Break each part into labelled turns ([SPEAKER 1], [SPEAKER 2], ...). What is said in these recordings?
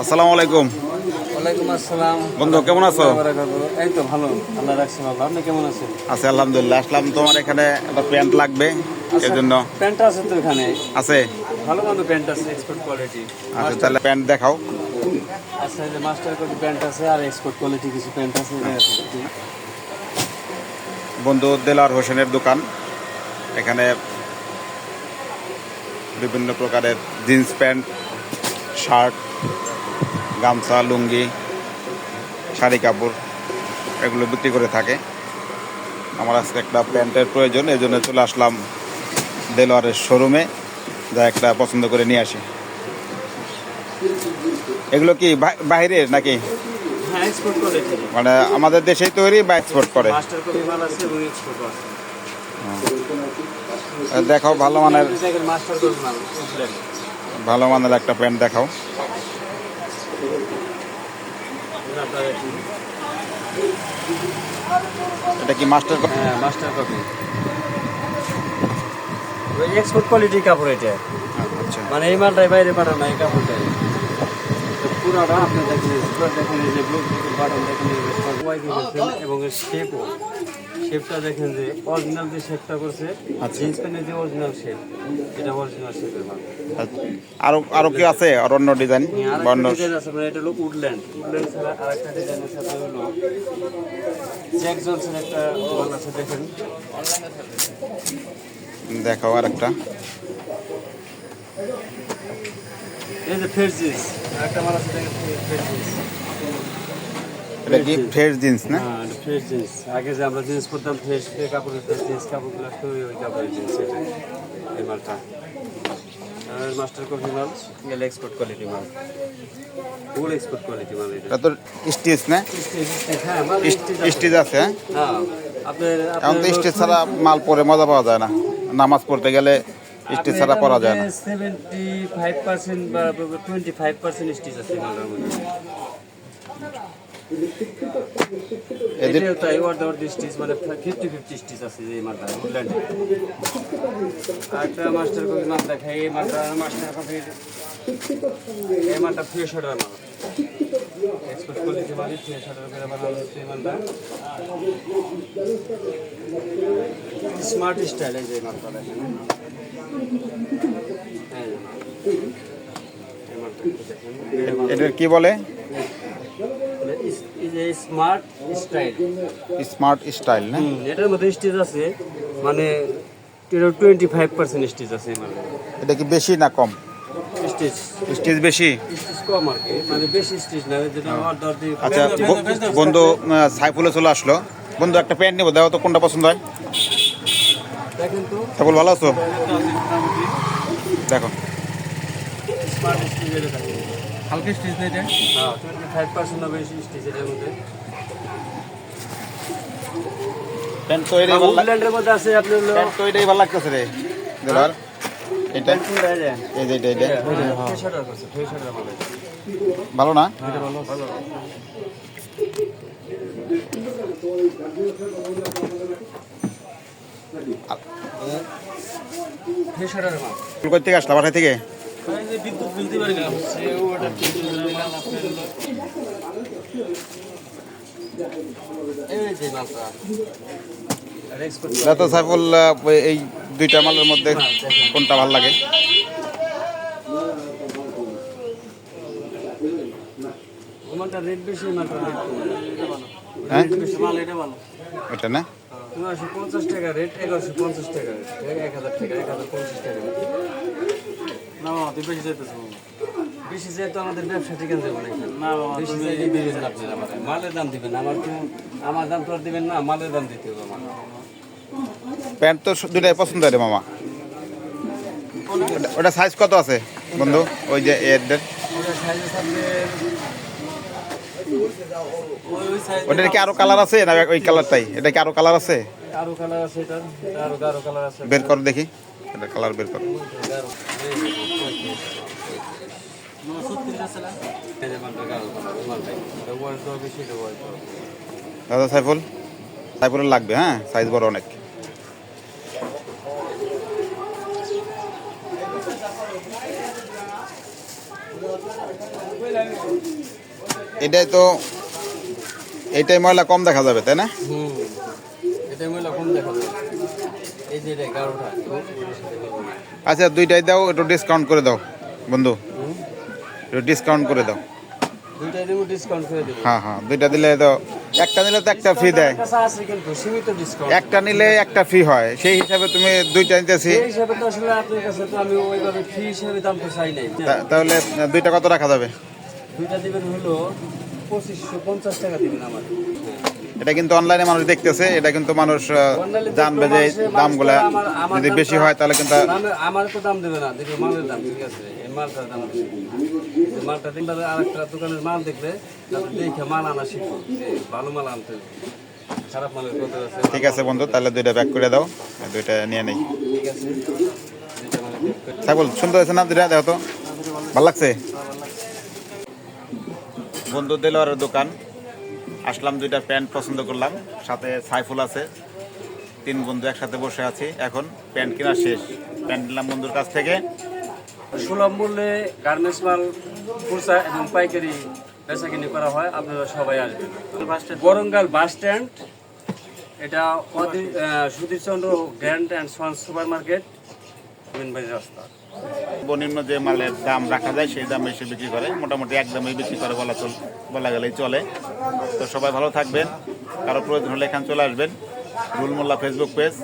[SPEAKER 1] আসসালামু আলাইকুম।
[SPEAKER 2] ওয়ালাইকুম আসসালাম।
[SPEAKER 1] বন্ধু কেমন আছো?
[SPEAKER 2] এই তো ভালো। আল্লাহ রাখছি ভালো। আপনি কেমন আছেন?
[SPEAKER 1] আছে আলহামদুলিল্লাহ। আসলাম তোমার এখানে একটা প্যান্ট লাগবে। এর জন্য
[SPEAKER 2] প্যান্ট আছে তো এখানে?
[SPEAKER 1] আছে।
[SPEAKER 2] ভালো মতো প্যান্ট আছে এক্সপোর্ট কোয়ালিটি
[SPEAKER 1] আচ্ছা তাহলে প্যান্ট দেখাও।
[SPEAKER 2] আচ্ছা যে মাস্টার প্যান্ট আছে আর এক্সপোর্ট কোয়ালিটি কিছু প্যান্ট আছে।
[SPEAKER 1] বন্ধু দেলার হোসেনের দোকান। এখানে বিভিন্ন প্রকারের জিন্স প্যান্ট শার্ট গামছা লুঙ্গি শাড়ি কাপড় এগুলো বিক্রি করে থাকে। আমার আজকে একটা প্যান্টের প্রয়োজন এই জন্য চলে আসলাম দেলোয়ারের শোরুমে যা একটা পছন্দ করে নিয়ে আসি। এগুলো কি বাইরের নাকি?
[SPEAKER 2] হ্যাঁ
[SPEAKER 1] মানে আমাদের দেশেই তৈরি বা এক্সপোর্ট করে? দেখাও ভালো মানের ভালো মানের একটা প্যান্ট দেখাও। এটা কি মাস্টার কপি
[SPEAKER 2] হ্যাঁ মাস্টার কপি ওই এক্সপোর্ট কোয়ালিটি কাপড় এটা।
[SPEAKER 1] আচ্ছা।
[SPEAKER 2] মানে এই মালটাই বাইরে পাঠানো এই কাপড়টাই। তো পুরোটা আপনি দেখেন পুরো দেখেন এই যে ব্লু বাটন দেখেন এবং শেপও শেপটা দেখেন যে অরিজিনাল যে শেপটা করছে
[SPEAKER 1] আচ্ছা।
[SPEAKER 2] জিন্স প্যান্টের যে অরিজিনাল শেপ এটা অরিজিনাল শেপের মাল
[SPEAKER 1] আরও আরও কি আছে? আর অন্য ডিজাইন বা অন্য
[SPEAKER 2] ডিজাইন আছে মানে এটা হলো উডল্যান্ড উডল্যান্ড ছাড়া আর একটা ডিজাইন আছে সেটা হলো জ্যাক জনসন একটা মাল আছে দেখেন।
[SPEAKER 1] দেখাও আর একটা
[SPEAKER 2] এই যে ফ্রেশ জিন্স আর একটা মাল আছে দেখেন ফ্রেশ জিন্স
[SPEAKER 1] এটা কি ফ্রেশ জিন্স না?
[SPEAKER 2] হ্যাঁ ফ্রেশ জিন্স। আগে যে আমরা জিন্স পরতাম ফ্রেশ কাপড়ের ফ্রেশ জিন্স কাপড়গুলো খুবই ওই কাপড়ের জিন্স এটা এই মালটা। আর মাস্টার কফি মাল? গেলে এক্সপোর্ট কোয়ালিটি মাল। ফুল এক্সপোর্ট কোয়ালিটি মাল এটা।
[SPEAKER 1] এটা তো স্টিচ না?
[SPEAKER 2] হ্যাঁ মাল স্টিচ আছে।
[SPEAKER 1] হ্যাঁ?
[SPEAKER 2] হ্যাঁ আপনার
[SPEAKER 1] এখন তো স্টিচ ছাড়া মাল পরে মজা পাওয়া যায় না। নামাজ পড়তে গেলে স্টিচ ছাড়া পরা যায় না।
[SPEAKER 2] সেভেন্টি ফাইভ পার্সেন্ট বা টোয়েন্টি ফাইভ পার্সেন্ট স্টিচ আছে মধ্যে।
[SPEAKER 1] এদের
[SPEAKER 2] মানে ফিফটি ফিফটি স্টিচ আছে এই মালটা উডল্যান্ডে একটা মাস্টার কপি মাল দেখাই এই মালটা মাস্টার কপির এই মালটা ফ্রেশ অর্ডার মাল। এক্সপোর্ট কোয়ালিটি মাল ফ্রেশ অর্ডার করে বানানো হচ্ছে এই মালটা। স্মার্ট স্টাইল এই যে মালটা দেখেন।
[SPEAKER 1] এটার কি বলে?
[SPEAKER 2] Smart style.
[SPEAKER 1] স্মার্ট স্টাইল না?
[SPEAKER 2] এটার মধ্যে স্টিচ আছে মানে টোয়েন্টি ফাইভ পার্সেন্ট স্টিচ আছে মানে
[SPEAKER 1] এটা কি বেশি না কম?
[SPEAKER 2] স্টিচ
[SPEAKER 1] স্টিচ বেশি?
[SPEAKER 2] কম আর কি মানে বেশি স্টিচ না যেটা
[SPEAKER 1] আচ্ছা বন্ধু সাইফুলে চলে আসলো। বন্ধু একটা প্যান্ট নিবো দেখো তো কোনটা পছন্দ হয়। সাইফুল ভালো আছো? দেখো।
[SPEAKER 3] হালকা স্টেজ নেই
[SPEAKER 2] হ্যাঁ পার্সেন্ট স্টিচ মধ্যে।
[SPEAKER 1] প্যান্ট তো এটাই ভালো লাগ-
[SPEAKER 2] মধ্যে আছে আপনি
[SPEAKER 1] প্যান্ট তো এটাই ভালো লাগতেছে রে দেবার এটা
[SPEAKER 2] এই যে?
[SPEAKER 1] এটা এটা
[SPEAKER 2] ফ্রেশ অর্ডার করছে ফ্রেশ অর্ডার মানে
[SPEAKER 1] ভালো না?
[SPEAKER 2] এটা ভালো ভালো। ফ্রেশ অর্ডার মাল
[SPEAKER 1] থেকে? থেকে
[SPEAKER 2] বিদ্যুৎ বলতে পারি না সে ওটা যে আর এক্সপোর্ট
[SPEAKER 1] এটা তো সাইফুল এই দুইটা মালের মধ্যে কোনটা ভালো লাগে? হ্যাঁ?
[SPEAKER 2] এটা
[SPEAKER 1] না?
[SPEAKER 2] পঞ্চাশ টাকা রেট এগারোশো পঞ্চাশ টাকা রেট এক হাজার টাকা এক হাজার পঞ্চাশ টাকা। বেশি বেশি চাই তো আমাদের ব্যবসা ঠিক আছে না না বাবা বেশি চাই আপনি আমার মালের দাম দিবেন আমার তো আমার দাম তো আর দিবেন না মালের দাম দিতে হবে আমার।
[SPEAKER 1] প্যান্ট তো দুটাই পছন্দ হয় মামা। ওটা- সাইজ কত আছে বন্ধু? ওই যে এদের ওটার কি আরও কালার আছে? না ওই কালারটাই এটা কি আরও কালার আছে?
[SPEAKER 2] আরও কালার আছে এটা। এটা আরও কালার আছে
[SPEAKER 1] বের করো দেখি। এটা কালার বের করো। দাদা সাইফুল? সাইফুলের লাগবে হ্যাঁ? সাইজ বড় অনেক। এটাই তো, এটাই ময়লা কম দেখা যাবে, তাই না?
[SPEAKER 2] হুম এটা মহিলা কম দেখা যায় এই যে এটা এগারোটা
[SPEAKER 1] আচ্ছা দুইটাই দাও একটু ডিসকাউন্ট করে দাও বন্ধু। একটু ডিসকাউন্ট করে দাও। হ্যাঁ হ্যাঁ দুইটা দিলে তো একটা নিলে তো একটা ফ্রি দেয়। একটা নিলে একটা ফ্রি হয়। সেই হিসাবে তুমি দুইটা নিতেছি। তাহলে দুইটা কত রাখা যাবে?
[SPEAKER 2] দুইটা দিবেন হলো পঁচিশশো পঞ্চাশ টাকা দিবেন আমার
[SPEAKER 1] এটা কিন্তু অনলাইনে মানুষ দেখতেছে এটা কিন্তু মানুষ জানবে যে দামগুলা যদি বেশি হয় তাহলে কিন্তু
[SPEAKER 2] আমার তো দাম দেবে না দেখবে মালের দাম ঠিক আছে মালটার দাম মালটা তিনটা আর একটা দোকানের মাল দেখবে দেখে মাল আনা শিখব। ভালো মাল আনতে খারাপ মালের কত আছে।
[SPEAKER 1] ঠিক আছে বন্ধু তাহলে দুইটা ব্যাক করে দাও দুইটা নিয়ে নেই।
[SPEAKER 2] ঠিক আছে।
[SPEAKER 1] ছাগল সুন্দর আছে না দুইটা? দেখো তো। ভালো লাগছে। বন্ধু দেলোয়ারের দোকান। আসলাম, দুইটা প্যান্ট পছন্দ করলাম, সাথে সাইফুল আছে। তিন বন্ধু একসাথে বসে আছি, এখন প্যান্ট কেনা শেষ। প্যান্ট নিলাম বন্ধুর কাছ থেকে।
[SPEAKER 2] সুলভ মূল্যে গার্মেন্টস মাল খুচরা এবং পাইকারি বেচা কিনি করা হয়, আপনারা সবাই আসবেন। বরঙ্গাল বাস স্ট্যান্ড, এটা Sudhirchandra grand and super market রাস্তা।
[SPEAKER 1] সর্বনিম্ন যে মালের দাম রাখা যায়, সেই দামে সে বিক্রি করে। মোটামুটি এক দামে বিক্রি করে বলা চল বলা গেলেই চলে। তো সবাই ভালো থাকবেন। কারও প্রয়োজন হলে এখানে চলে আসবেন। রুলমোল্লা ফেসবুক পেজ,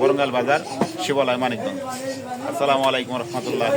[SPEAKER 1] বরঙ্গাল বাজার, শিবালয় মানিকগঞ্জ। আসসালামু আলাইকুম রহমতুল্লাহ